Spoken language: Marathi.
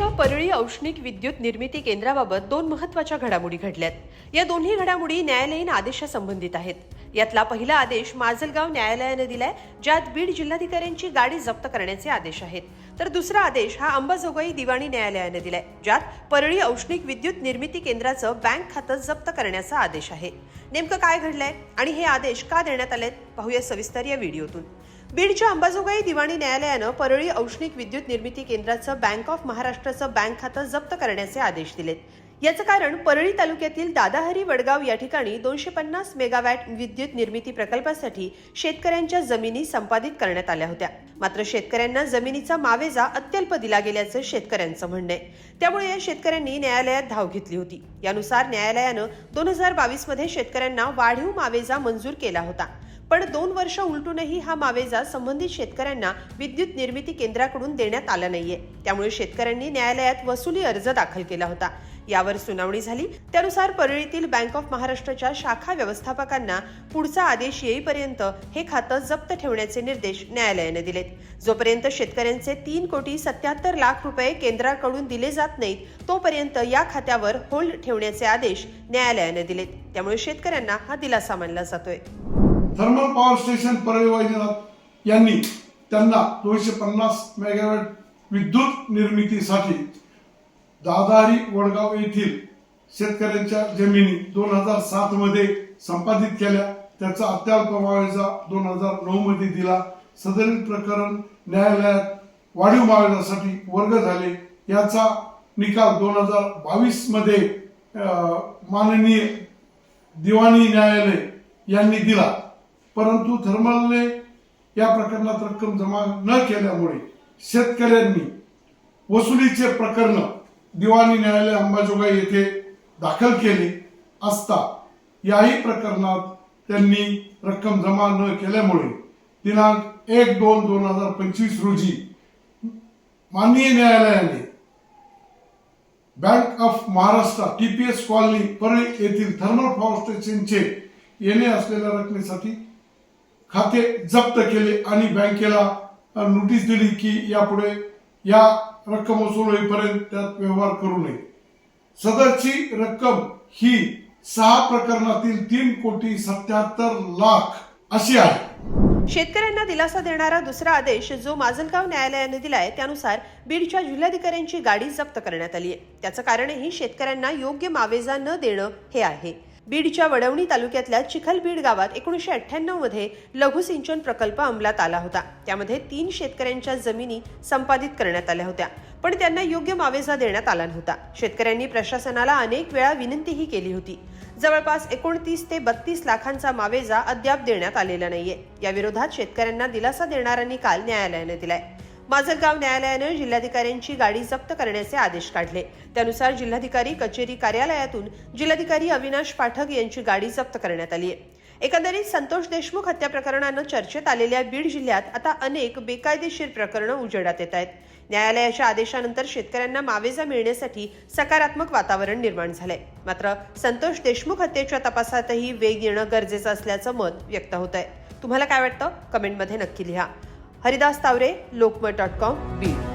मुंबईच्या परळी औष्णिक विद्युत निर्मिती केंद्राबाबत दोन महत्त्वाच्या घडामोडी घडल्यात. या दोन्ही घडामोडी न्यायालयीन आदेशासंबंधित आहेत. यातला पहिला आदेश माजलगाव न्यायालयानं दिलाय ज्यात बीड जिल्हाधिकाऱ्यांची गाडी जप्त करण्याचे आदेश आहेत. तर दुसरा आदेश हा अंबाजोगाई दिवाणी न्यायालयानं दिलाय ज्यात परळी औष्णिक विद्युत निर्मिती केंद्राचं बँक खातं जप्त करण्याचा आदेश आहे. नेमकं काय घडलंय आणि हे आदेश का देण्यात आलेत पाहूया सविस्तर या व्हिडिओतून. बीडच्या अंबाजोगाई दिवाणी न्यायालयानं परळी औष्णिक विद्युत निर्मिती केंद्राचं बँक ऑफ महाराष्ट्राचं बँक खातं जप्त करण्याचे आदेश दिलेत. याचं कारण परळी तालुक्यातील दादाहरी वडगाव या ठिकाणी दोनशे पन्नास मेगावॅट विद्युत निर्मिती प्रकल्पासाठी शेतकऱ्यांच्या जमिनी संपादित करण्यात आल्या होत्या. मात्र शेतकऱ्यांना जमिनीचा मावेजा अत्यल्प दिला गेल्याचं शेतकऱ्यांचं म्हणणं आहे. त्यामुळे या शेतकऱ्यांनी न्यायालयात धाव घेतली होती. यानुसार न्यायालयानं दोन हजार बावीसमध्ये शेतकऱ्यांना वाढीव मावेजा मंजूर केला होता. पण दोन वर्ष उलटूनही हा मावेजा संबंधित शेतकऱ्यांना विद्युत निर्मिती केंद्राकडून देण्यात आला नाहीये. त्यामुळे शेतकऱ्यांनी न्यायालयात वसुली अर्ज दाखल केला होता. यावर सुनावणी झाली. त्यानुसार परळीतील बँक ऑफ महाराष्ट्राच्या शाखा व्यवस्थापकांना पुढचा आदेश येईपर्यंत हे खातं जप्त ठेवण्याचे निर्देश न्यायालयाने दिलेत. जोपर्यंत शेतकऱ्यांचे तीन कोटी सत्याहत्तर लाख रुपये केंद्राकडून दिले जात नाहीत तोपर्यंत या खात्यावर होल्ड ठेवण्याचे आदेश न्यायालयाने दिलेत. त्यामुळे शेतकऱ्यांना हा दिलासा मानला जातोय. थर्मल पॉवर स्टेशन परळी यांनी त्यांना दोनशे पन्नास मेगावॅट विद्युत निर्मितीसाठी दादारी वडगाव येथील शेतकऱ्यांच्या जमिनी दोन हजार सात मध्ये संपादित केल्या. त्याचा अत्यल्प मावेजा दोन हजार नऊ मध्ये दिला. सदरील प्रकरण न्यायालयात वाढीव मावेजासाठी वर्ग झाले. याचा निकाल दोन हजार बावीसमध्ये माननीय दिवाणी न्यायालय यांनी दिला. परंतु थर्मलने या प्रकरणात रक्कम जमा न केल्यामुळे शेतकऱ्यांनी वसुलीचे प्रकरण दिवाणी न्यायालय अंबाजोगाई येथे दाखल केले असता याही प्रकरणात त्यांनी रक्कम जमा न केल्यामुळे दिनांक एक दोन दोन हजार पंचवीस रोजी माननीय न्यायालयाने bank of Maharashtra TPS colony Parli येथील थर्मल पॉवर स्टेशनचे येणे असलेल्या रकमेसाठी खाते जप्त केले आणि बँकेला नोटीस दिली की यापुढे या रक्कम वसूल होईपर्यंत त्यात व्यवहार करू नये. सदरची रक्कम ही सहा प्रकरणातील तीन कोटी सत्याहत्तर लाख अशी आहे. शेतकऱ्यांना दिलासा देणारा दुसरा आदेश जो माजलगाव न्यायालयाने दिलाय त्यानुसार बीडच्या जिल्हाधिकाऱ्यांची गाडी जप्त करण्यात आली आहे त्याचं कारणही शेतकऱ्यांना योग्य मावेजा न देणं हे आहे. बीडच्या वडवणी तालुक्यातल्या चिखलबीड गावात एकोणीसशे अठ्ठ्याण्णवमध्ये प्रकल्प अंमलात आला होता. त्यामध्ये तीन शेतकऱ्यांच्या जमिनी संपादित करण्यात आल्या होत्या पण त्यांना योग्य मावेजा देण्यात आला नव्हता. शेतकऱ्यांनी प्रशासनाला अनेक वेळा विनंतीही केली होती. जवळपास एकोणतीस ते बत्तीस लाखांचा मावेजा अद्याप देण्यात आलेला नाहीये. याविरोधात शेतकऱ्यांना दिलासा देणारा निकाल न्यायालयाने दिलाय. माजलगाव न्यायालयानं जिल्हाधिकाऱ्यांची गाडी जप्त करण्याचे आदेश काढले. त्यानुसार जिल्हाधिकारी कचेरी कार्यालयातून जिल्हाधिकारी अविनाश पाठक यांची गाडी जप्त करण्यात आली आहे एकंदरीत संतोष देशमुख हत्या प्रकरणानं चर्चेत आलेल्या बीड जिल्ह्यात आता अनेक बेकायदेशीर प्रकरणं उजेडात येत आहेत. न्यायालयाच्या आदेशानंतर शेतकऱ्यांना मावेजा मिळण्यासाठी सकारात्मक वातावरण निर्माण झालंय. मात्र संतोष देशमुख हत्येच्या तपासातही वेग येणं गरजेचं असल्याचं मत व्यक्त होत आहे तुम्हाला काय वाटतं? कमेंटमध्ये नक्की लिहा. Haridas Taware Lokmat dot com Beed.